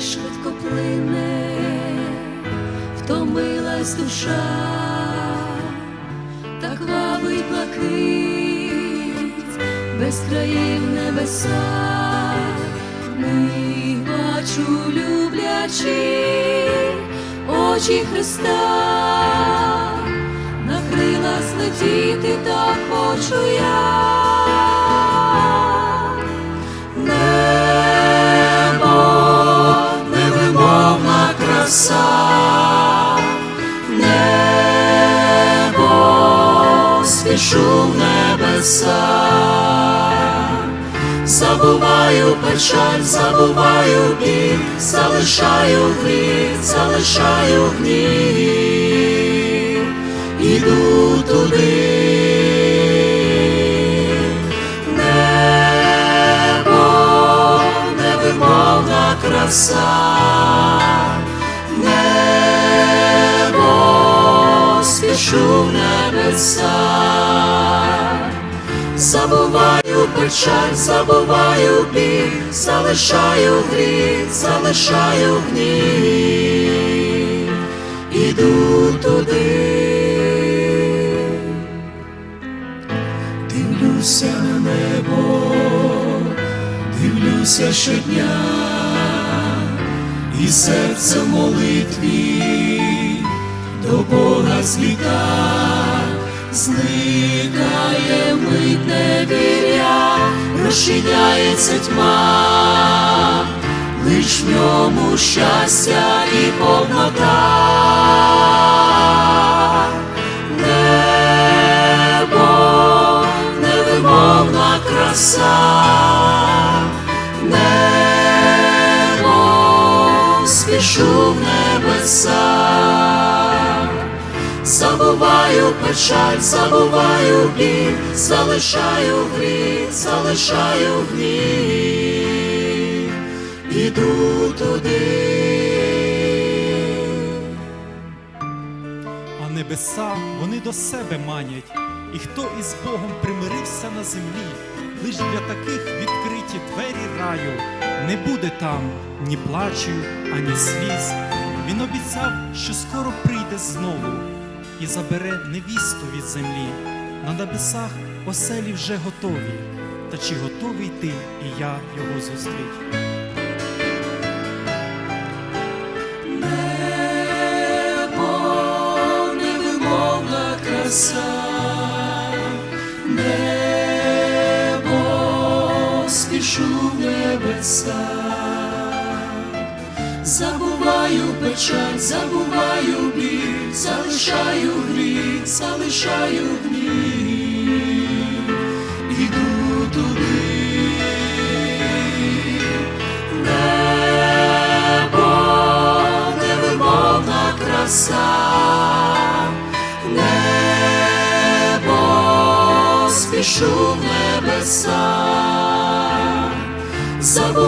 швидко плине, втомилась душа, так вабить блакить, без країв небеса, ми бачу люблячі очі Христа, на крилах злетіти так хочу я. Спішу в небеса, забуваю печаль, забуваю біль, залишаю гріх, залишаю гнів, іду туди. Небо, невимовна краса, спішу в небеса, забуваю печаль, забуваю біль, залишаю гріх, залишаю гнів, іду туди. Дивлюся на небо, дивлюся щодня, і серце молитві до Бога зліта, зникає мить невір'я, розчиняється тьма, лиш в ньому щастя і повнота. Небо, невимовна краса, небо, спішу в небеса, забуваю печаль, забуваю біль, залишаю гріх, залишаю гнів, іду туди. А небеса вони до себе манять, і хто із Богом примирився на землі, лиш для таких відкриті двері раю, не буде там ні плачу, ані сліз. Він обіцяв, що скоро прийде знову і забере невісту від землі. На небесах оселі вже готові. Та чи готовий ти і я його зустріть? Небо, невимовна краса, небо, спішу в небеса, забуваю печаль, забуваю біль, залишаю гріх, залишаю гнів, іду туди. Небо, спішу в небеса,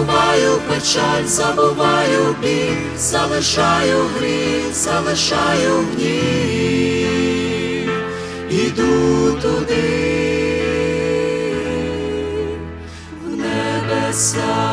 забуваю печаль, забуваю біль, залишаю гріх, залишаю гнів, іду туди в небеса.